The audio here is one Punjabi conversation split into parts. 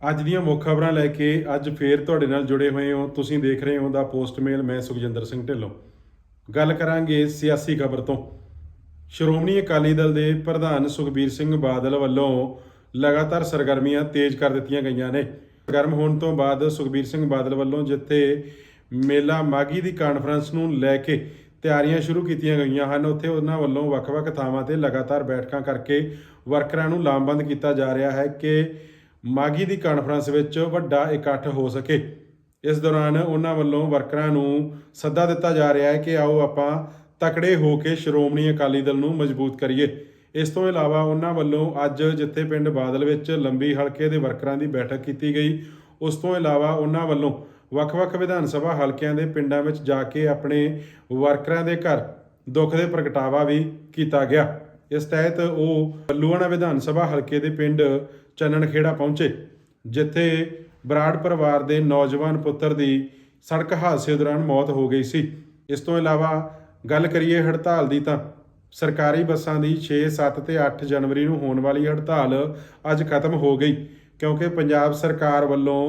ਅੱਜ ਦੀਆਂ ਮੁੱਖ ਖਬਰਾਂ ਲੈ ਕੇ ਅੱਜ ਫੇਰ ਤੁਹਾਡੇ ਨਾਲ ਜੁੜੇ ਹੋਏ ਹਾਂ। ਤੁਸੀਂ ਦੇਖ ਰਹੇ ਹੋ ਦਾ ਪੋਸਟਮੇਲ ਮੈਂ ਸੁਖਜਿੰਦਰ ਸਿੰਘ ਢਿੱਲੋਂ। ਗੱਲ ਕਰਾਂਗੇ ਸਿਆਸੀ ਖਬਰ ਤੋਂ। ਸ਼੍ਰੋਮਣੀ ਅਕਾਲੀ ਦਲ ਦੇ ਪ੍ਰਧਾਨ ਸੁਖਬੀਰ ਸਿੰਘ ਬਾਦਲ ਵੱਲੋਂ ਲਗਾਤਾਰ ਸਰਗਰਮੀਆਂ ਤੇਜ਼ ਕਰ ਦਿੱਤੀਆਂ ਗਈਆਂ ਨੇ। ਗਰਮ ਹੋਣ ਤੋਂ ਬਾਅਦ ਸੁਖਬੀਰ ਸਿੰਘ ਬਾਦਲ ਵੱਲੋਂ ਜਿੱਥੇ ਮੇਲਾ ਮਾਗੀ ਦੀ ਕਾਨਫਰੰਸ ਨੂੰ ਲੈ ਕੇ ਤਿਆਰੀਆਂ ਸ਼ੁਰੂ ਕੀਤੀਆਂ ਗਈਆਂ ਹਨ, ਉੱਥੇ ਉਹਨਾਂ ਵੱਲੋਂ ਵੱਖ-ਵੱਖ ਥਾਵਾਂ ਤੇ ਲਗਾਤਾਰ ਬੈਠਕਾਂ ਕਰਕੇ ਵਰਕਰਾਂ ਨੂੰ ਲਾਮਬੰਦ ਕੀਤਾ ਜਾ ਰਿਹਾ ਹੈ ਕਿ ਮਾਗੀ ਦੀ ਕਾਨਫਰੰਸ ਵਿੱਚ ਵੱਡਾ ਇਕੱਠ ਹੋ ਸਕੇ। ਇਸ ਦੌਰਾਨ ਉਹਨਾਂ ਵੱਲੋਂ ਵਰਕਰਾਂ ਨੂੰ ਸੱਦਾ ਦਿੱਤਾ ਜਾ ਰਿਹਾ ਹੈ ਕਿ ਆਓ ਆਪਾਂ ਤਕੜੇ ਹੋ ਕੇ ਸ਼੍ਰੋਮਣੀ ਅਕਾਲੀ ਦਲ ਨੂੰ ਮਜ਼ਬੂਤ ਕਰੀਏ। ਇਸ ਤੋਂ ਇਲਾਵਾ ਉਹਨਾਂ ਵੱਲੋਂ ਅੱਜ ਜਿੱਥੇ ਪਿੰਡ ਬਾਦਲ ਵਿੱਚ ਲੰਬੀ ਹਲਕੇ ਦੇ ਵਰਕਰਾਂ ਦੀ ਬੈਠਕ ਕੀਤੀ ਗਈ, ਉਸ ਤੋਂ ਇਲਾਵਾ ਉਹਨਾਂ ਵੱਲੋਂ ਵੱਖ-ਵੱਖ ਵਿਧਾਨ ਸਭਾ ਹਲਕਿਆਂ ਦੇ ਪਿੰਡਾਂ ਵਿੱਚ ਜਾ ਕੇ ਆਪਣੇ ਵਰਕਰਾਂ ਦੇ ਘਰ ਦੁੱਖ ਦੇ ਪ੍ਰਗਟਾਵਾ ਵੀ ਕੀਤਾ ਗਿਆ। ਇਸ ਤਹਿਤ ਉਹ ਬੱਲੂਆਣਾ ਵਿਧਾਨ ਸਭਾ ਹਲਕੇ ਦੇ ਪਿੰਡ ਚੰਨਣ ਖੇੜਾ ਪਹੁੰਚੇ ਜਿੱਥੇ ਬਰਾੜ ਪਰਿਵਾਰ ਦੇ ਨੌਜਵਾਨ ਪੁੱਤਰ ਦੀ ਸੜਕ ਹਾਦਸੇ ਦੌਰਾਨ ਮੌਤ ਹੋ ਗਈ ਸੀ। ਇਸ ਤੋਂ ਇਲਾਵਾ ਗੱਲ ਕਰੀਏ ਹੜਤਾਲ ਦੀ ਤਾਂ ਸਰਕਾਰੀ ਬੱਸਾਂ ਦੀ 6, 7 ਤੇ 8 ਜਨਵਰੀ ਨੂੰ ਹੋਣ ਵਾਲੀ ਹੜਤਾਲ ਅੱਜ ਖਤਮ ਹੋ ਗਈ ਕਿਉਂਕਿ ਪੰਜਾਬ ਸਰਕਾਰ ਵੱਲੋਂ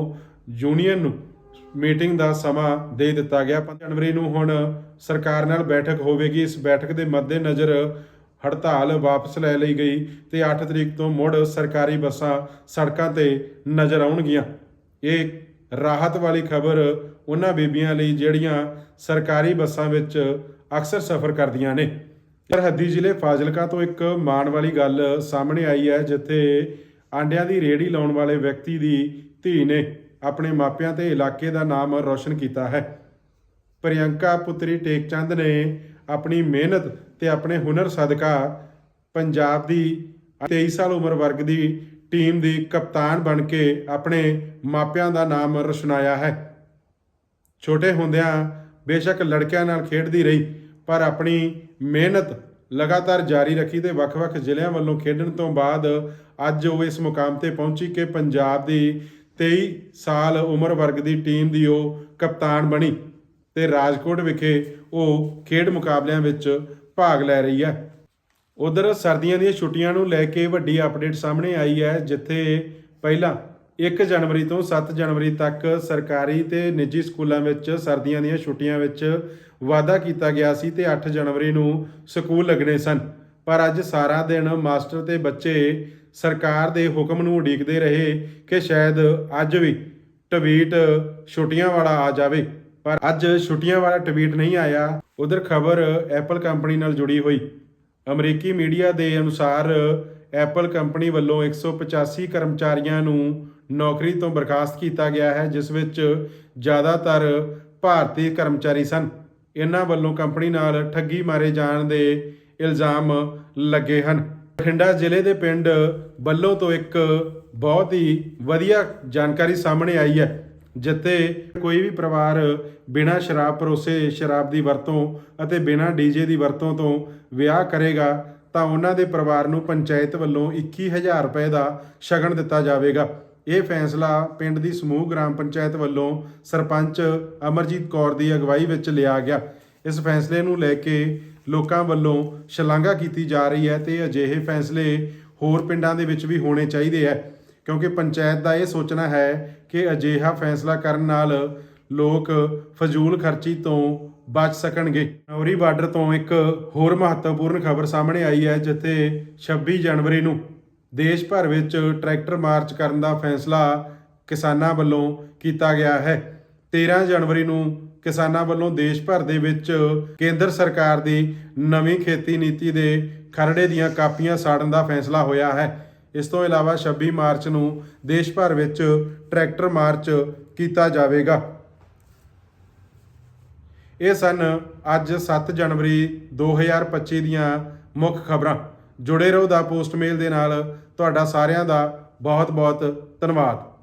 ਯੂਨੀਅਨ ਨੂੰ ਮੀਟਿੰਗ ਦਾ ਸਮਾਂ ਦੇ ਦਿੱਤਾ ਗਿਆ। 5 ਜਨਵਰੀ ਨੂੰ ਹੁਣ ਸਰਕਾਰ ਨਾਲ ਬੈਠਕ ਹੋਵੇਗੀ। ਇਸ ਬੈਠਕ ਦੇ ਮੱਦੇਨਜ਼ਰ ਹੜਤਾਲ ਵਾਪਸ ਲੈ ਲਈ ਗਈ ਤੇ 8 ਤਰੀਕ ਤੋਂ ਮੁੜ ਸਰਕਾਰੀ ਬੱਸਾਂ ਸੜਕਾਂ ਤੇ ਨਜ਼ਰ ਆਉਣਗੀਆਂ। ਇਹ ਰਾਹਤ ਵਾਲੀ ਖਬਰ ਉਹਨਾਂ ਬੀਬੀਆਂ ਲਈ ਜਿਹੜੀਆਂ ਸਰਕਾਰੀ ਬੱਸਾਂ ਵਿੱਚ ਅਕਸਰ ਸਫ਼ਰ ਕਰਦੀਆਂ ਨੇ। ਸਰਹੱਦੀ ਜ਼ਿਲ੍ਹੇ ਫਾਜ਼ਿਲਕਾ ਤੋਂ ਇੱਕ ਮਾਣ ਵਾਲੀ ਗੱਲ ਸਾਹਮਣੇ ਆਈ ਹੈ, ਜਿੱਥੇ ਆਂਡਿਆਂ ਦੀ ਰੇਹੜੀ ਲਾਉਣ ਵਾਲੇ ਵਿਅਕਤੀ ਦੀ ਧੀ ਨੇ ਆਪਣੇ ਮਾਪਿਆਂ ਤੇ ਇਲਾਕੇ ਦਾ ਨਾਮ ਰੌਸ਼ਨ ਕੀਤਾ ਹੈ। ਪ੍ਰਿਯੰਕਾ ਪੁੱਤਰੀ ਟੇਕਚੰਦ ਨੇ ਆਪਣੀ ਮਿਹਨਤ ਤੇ ਆਪਣੇ ਹੁਨਰ ਸਦਕਾ ਪੰਜਾਬ ਦੀ 23 ਸਾਲ ਉਮਰ ਵਰਗ ਦੀ ਟੀਮ ਦੀ ਕਪਤਾਨ ਬਣ ਕੇ ਆਪਣੇ ਮਾਪਿਆਂ ਦਾ ਨਾਮ ਰੋਸ਼ਨਾਇਆ ਹੈ। ਛੋਟੇ ਹੁੰਦਿਆਂ ਬੇਸ਼ੱਕ ਲੜਕਿਆਂ ਨਾਲ ਖੇਡਦੀ ਰਹੀ, ਪਰ ਆਪਣੀ ਮਿਹਨਤ ਲਗਾਤਾਰ ਜਾਰੀ ਰੱਖੀ ਤੇ ਵੱਖ-ਵੱਖ ਜ਼ਿਲ੍ਹਿਆਂ ਵੱਲੋਂ ਖੇਡਣ ਤੋਂ ਬਾਅਦ ਅੱਜ ਉਹ ਇਸ ਮੁਕਾਮ ਤੇ ਪਹੁੰਚੀ ਕਿ ਪੰਜਾਬ ਦੀ 23 ਸਾਲ ਉਮਰ ਵਰਗ ਦੀ ਟੀਮ ਦੀ ਉਹ ਕਪਤਾਨ ਬਣੀ ਤੇ ਰਾਜਕੋਟ ਵਿਖੇ ਉਹ ਖੇਡ ਮੁਕਾਬਲਿਆਂ ਵਿੱਚ ਭਾਗ ਲੈ ਰਹੀ ਹੈ। ਉਧਰ ਸਰਦੀਆਂ ਦੀਆਂ ਛੁੱਟੀਆਂ ਨੂੰ ਲੈ ਕੇ ਵੱਡੀ ਅਪਡੇਟ ਸਾਹਮਣੇ ਆਈ ਹੈ, ਜਿੱਥੇ ਪਹਿਲਾਂ 1 ਜਨਵਰੀ ਤੋਂ 7 ਜਨਵਰੀ ਤੱਕ ਸਰਕਾਰੀ ਤੇ ਨਿੱਜੀ ਸਕੂਲਾਂ ਵਿੱਚ ਸਰਦੀਆਂ ਦੀਆਂ ਛੁੱਟੀਆਂ ਵਿੱਚ ਵਾਅਦਾ ਕੀਤਾ ਗਿਆ ਸੀ ਤੇ 8 ਜਨਵਰੀ ਨੂੰ ਸਕੂਲ ਲੱਗਣੇ ਸਨ। ਪਰ ਅੱਜ ਸਾਰਾ ਦਿਨ ਮਾਸਟਰ ਤੇ ਬੱਚੇ ਸਰਕਾਰ ਦੇ ਹੁਕਮ ਨੂੰ ਉਡੀਕਦੇ ਰਹੇ ਕਿ ਸ਼ਾਇਦ ਅੱਜ ਵੀ ਟਵੀਟ ਛੁੱਟੀਆਂ ਵਾਲਾ ਆ ਜਾਵੇ। ਪਰ ਅੱਜ ਛੁੱਟੀਆਂ ਵਾਲਾ ਟਵੀਟ ਨਹੀਂ ਆਇਆ। ਉਧਰ ਖਬਰ ਐਪਲ ਕੰਪਨੀ ਨਾਲ ਜੁੜੀ ਹੋਈ। ਅਮਰੀਕੀ ਮੀਡੀਆ ਦੇ ਅਨੁਸਾਰ ਐਪਲ ਕੰਪਨੀ ਵੱਲੋਂ 185 ਕਰਮਚਾਰੀਆਂ ਨੂੰ ਨੌਕਰੀ ਤੋਂ ਬਰਖਾਸਤ ਕੀਤਾ ਗਿਆ ਹੈ, ਜਿਸ ਵਿੱਚ ਜ਼ਿਆਦਾਤਰ ਭਾਰਤੀ ਕਰਮਚਾਰੀ ਸਨ। ਇਹਨਾਂ ਵੱਲੋਂ ਕੰਪਨੀ ਨਾਲ ਠੱਗੀ ਮਾਰੇ ਜਾਣ ਦੇ ਇਲਜ਼ਾਮ ਲੱਗੇ ਹਨ। ਬਠਿੰਡਾ ਜ਼ਿਲ੍ਹੇ ਦੇ ਪਿੰਡ ਬੱਲੋ ਤੋਂ ਇੱਕ ਬਹੁਤ ਹੀ ਵਧੀਆ ਜਾਣਕਾਰੀ ਸਾਹਮਣੇ ਆਈ ਹੈ। ਜਿੱਥੇ ਕੋਈ ਵੀ ਪਰਿਵਾਰ ਬਿਨਾਂ ਸ਼ਰਾਬ ਪਰੋਸੇ ਸ਼ਰਾਬ ਦੀ ਵਰਤੋਂ ਅਤੇ ਬਿਨਾਂ ਡੀਜੇ ਦੀ ਵਰਤੋਂ ਤੋਂ ਵਿਆਹ ਕਰੇਗਾ, ਤਾਂ ਉਹਨਾਂ ਦੇ ਪਰਿਵਾਰ ਨੂੰ ਪੰਚਾਇਤ ਵੱਲੋਂ 21000 ਰੁਪਏ ਦਾ ਸ਼ਗਨ ਦਿੱਤਾ ਜਾਵੇਗਾ। ਇਹ ਫੈਸਲਾ ਪਿੰਡ ਦੀ ਸਮੂਹ ਗ੍ਰਾਮ ਪੰਚਾਇਤ ਵੱਲੋਂ ਸਰਪੰਚ ਅਮਰਜੀਤ ਕੌਰ ਦੀ ਅਗਵਾਈ ਵਿੱਚ ਲਿਆ ਗਿਆ। ਇਸ ਫੈਸਲੇ ਨੂੰ ਲੈ ਕੇ ਲੋਕਾਂ ਵੱਲੋਂ ਸ਼ਲਾਘਾ ਕੀਤੀ ਜਾ ਰਹੀ ਹੈ ਤੇ ਅਜਿਹੇ ਫੈਸਲੇ ਹੋਰ ਪਿੰਡਾਂ ਦੇ ਵਿੱਚ ਵੀ ਹੋਣੇ ਚਾਹੀਦੇ ਹੈ। ਕਿਉਂਕਿ ਪੰਚਾਇਤ ਦਾ ਇਹ ਸੋਚਣਾ ਹੈ ਕਿ ਅਜਿਹਾ ਫੈਸਲਾ ਕਰਨ ਨਾਲ ਲੋਕ ਫਜ਼ੂਲ ਖਰਚੀ ਤੋਂ ਬਚ ਸਕਣਗੇ। ਨੌਰੀ ਬਾਰਡਰ ਤੋਂ ਇੱਕ ਹੋਰ ਮਹੱਤਵਪੂਰਨ ਖਬਰ ਸਾਹਮਣੇ ਆਈ ਹੈ, ਜਿੱਥੇ 26 ਜਨਵਰੀ ਨੂੰ ਦੇਸ਼ ਭਰ ਵਿੱਚ ਟਰੈਕਟਰ ਮਾਰਚ ਕਰਨ ਦਾ ਫੈਸਲਾ ਕਿਸਾਨਾਂ ਵੱਲੋਂ ਕੀਤਾ ਗਿਆ ਹੈ। 13 ਜਨਵਰੀ ਨੂੰ ਕਿਸਾਨਾਂ ਵੱਲੋਂ ਦੇਸ਼ ਭਰ ਦੇ ਵਿੱਚ ਕੇਂਦਰ ਸਰਕਾਰ ਦੀ ਨਵੀਂ ਖੇਤੀ ਨੀਤੀ ਦੇ ਖਰੜੇ ਦੀਆਂ ਕਾਪੀਆਂ ਸਾੜਨ ਦਾ ਫੈਸਲਾ ਹੋਇਆ ਹੈ। ਇਸ ਤੋਂ ਇਲਾਵਾ 26 ਮਾਰਚ ਨੂੰ ਦੇਸ਼ ਭਰ ਵਿੱਚ ਟਰੈਕਟਰ ਮਾਰਚ ਕੀਤਾ ਜਾਵੇਗਾ। ਇਹ ਸਨ ਅੱਜ 7 ਜਨਵਰੀ 2025 ਦੀਆਂ ਮੁੱਖ ਖਬਰਾਂ। ਜੁੜੇ ਰਹੋ ਦਾ ਪੋਸਟਮੇਲ ਦੇ ਨਾਲ। ਤੁਹਾਡਾ ਸਾਰਿਆਂ ਦਾ ਬਹੁਤ ਬਹੁਤ ਧੰਨਵਾਦ।